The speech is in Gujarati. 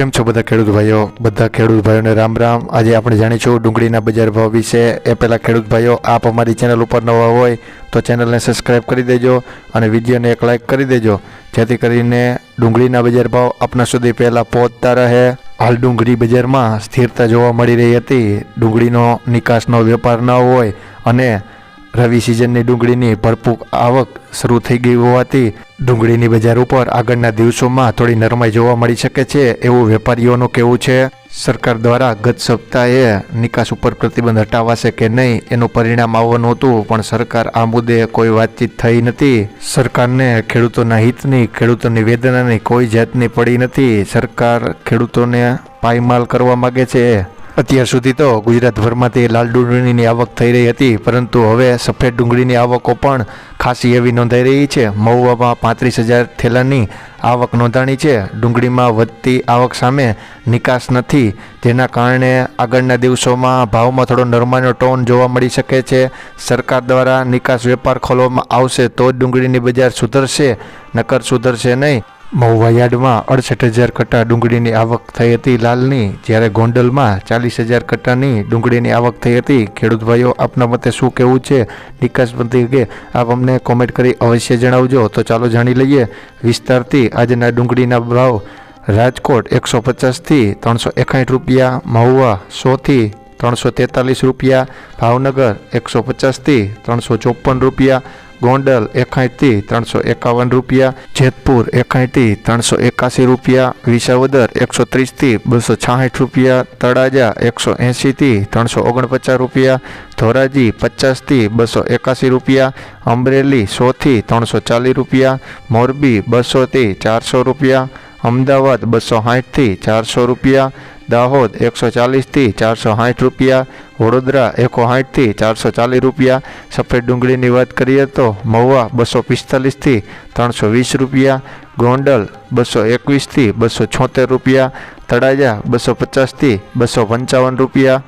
કેમ છો બધા ખેડૂત ભાઈઓ? બધા ખેડૂત ભાઈઓને રામ રામ. આજે આપણે જાણીશું ડુંગળીના બજાર ભાવ વિશે. એ પહેલાં ખેડૂત ભાઈઓ, આપ અમારી ચેનલ ઉપર નવા હોય તો ચેનલને સબસ્ક્રાઈબ કરી દેજો અને વિડીયોને એક લાઇક કરી દેજો. જેથી કરીને ડુંગળીના બજાર ભાવ આપના સુધી પહેલાં પહોંચતા રહે. હાલ ડુંગળી બજારમાં સ્થિરતા જોવા મળી રહી હતી. ડુંગળીનો નિકાસનો વેપાર ન હોય અને રવિ સિઝનની ડુંગળીની ભરપૂર આવક શરૂ થઈ ગઈ હોવાથી ડુંગળીની બજાર ઉપર આગળના દિવસોમાં થોડી નરમાઈ જોવા મળી શકે છે એવું વેપારીઓનું કહેવું છે. સરકાર દ્વારા ગત સપ્તાહે નિકાસ ઉપર પ્રતિબંધ હટાવાશે કે નહીં એનું પરિણામ આવવાનું હતું, પણ સરકાર આ મુદ્દે કોઈ વાતચીત થઈ નથી. સરકારને ખેડૂતોના હિતની, ખેડૂતોની વેદનાની કોઈ જાતની પડી નથી. સરકાર ખેડૂતોને પાયમાલ કરવા માગે છે. અત્યાર સુધી તો ગુજરાતભરમાંથી લાલ ડુંગળીની આવક થઈ રહી હતી, પરંતુ હવે સફેદ ડુંગળીની આવકો પણ ખાસી એવી નોંધાઈ રહી છે. મહુવામાં પાંત્રીસ હજાર થેલાની આવક નોંધાણી છે. ડુંગળીમાં વધતી આવક સામે નિકાસ નથી, જેના કારણે આગળના દિવસોમાં ભાવમાં થોડો નરમાનો ટોન જોવા મળી શકે છે. સરકાર દ્વારા નિકાસ વેપાર ખોલવામાં આવશે તો જ ડુંગળીની બજાર સુધરશે, નકર સુધરશે નહીં. મહુવા યાર્ડમાં અડસઠ હજાર કટ્ટા ડુંગળીની આવક થઈ હતી લાલની, જ્યારે ગોંડલમાં ચાલીસ હજાર કટ્ટાની ડુંગળીની આવક થઈ હતી. ખેડૂત ભાઈઓ, આપના મતે શું કહેવું છે? નિકાસ કે આપ અમને કોમેન્ટ કરી અવશ્ય જણાવજો. તો ચાલો જાણી લઈએ વિસ્તારથી આજના ડુંગળીના ભાવ. રાજકોટ એકસો પચાસથી ત્રણસો એકાઠ રૂપિયા, મહુવા સોથી ત્રણસો તેતાલીસ રૂપિયા, ભાવનગર એકસો પચાસથી ત્રણસો ચોપન રૂપિયા ગોંડલ એકાઠથી ત્રણસો એકાવન રૂપિયા, જેતપુર એકાઠથી ત્રણસો એકાસી રૂપિયા, વિસાવદર એકસો ત્રીસથી બસો છાસઠ રૂપિયા, તળાજા એકસો એંશીથી ત્રણસો ઓગણપચાસ રૂપિયા, ધોરાજી પચાસથી બસો એકાસી રૂપિયા, અમરેલી સોથી ત્રણસો ચાલીસ રૂપિયા, મોરબી બસોથી ચારસો રૂપિયા, અમદાવાદ બસો સાઠથી ચારસો રૂપિયા, દાહોદ એકસો ચાલીસથી ચારસો સાઠ રૂપિયા વડોદરા એકો સાઠથી ચારસો ચાલીસ રૂપિયા, સફેદ ડુંગળીની વાત કરીએ તો મહુવા બસો પિસ્તાલીસથી ત્રણસો વીસ રૂપિયા, ગોંડલ બસો એકવીસથી બસો છોતેર રૂપિયા, તળાજા બસો પચાસથી બસો પંચાવન રૂપિયા.